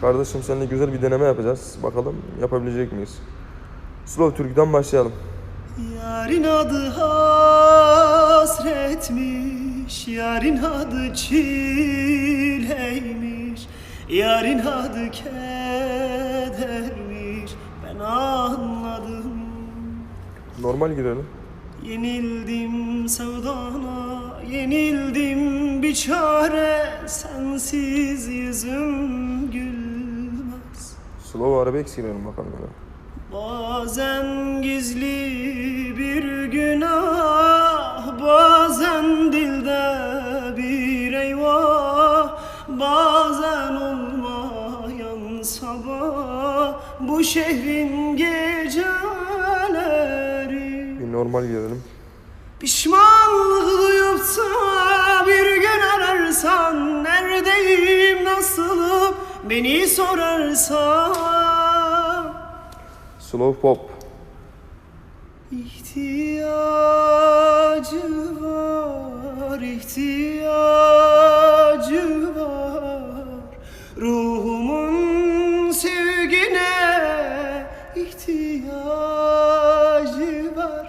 Kardeşim seninle güzel bir deneme yapacağız. Bakalım yapabilecek miyiz? Slow Türk'ten başlayalım. Yarın adı hasretmiş, yarın adı çileymiş, yarın adı kedermiş, ben anladım. Normal girelim. Yenildim sevdana, yenildim bir çare, sensiz yüzüm Slow arabesk girelim bakalım. hele. Bazen gizli bir günah Bazen dilde bir eyvah Bazen olmayan sabah Bu şehrin geceleri Bir normal girelim. Pişmanlık duyup da bir gün ararsan Neredeyim, nasılım beni sorarsan Slow Pop. İhtiyacı var, ihtiyacı var Ruhumun sevgine ihtiyacı var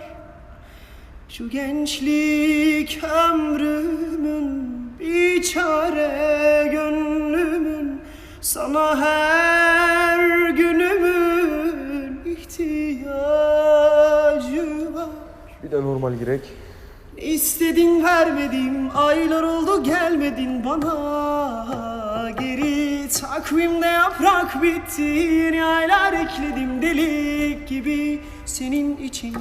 Şu gençlik ömrümün bir çare gönlümün Sana her ihtiyacı var. Bir de normal girek. İstedin vermedim aylar oldu gelmedin bana. Geri takvimde yaprak bitti aylar ekledim delik gibi. Senin için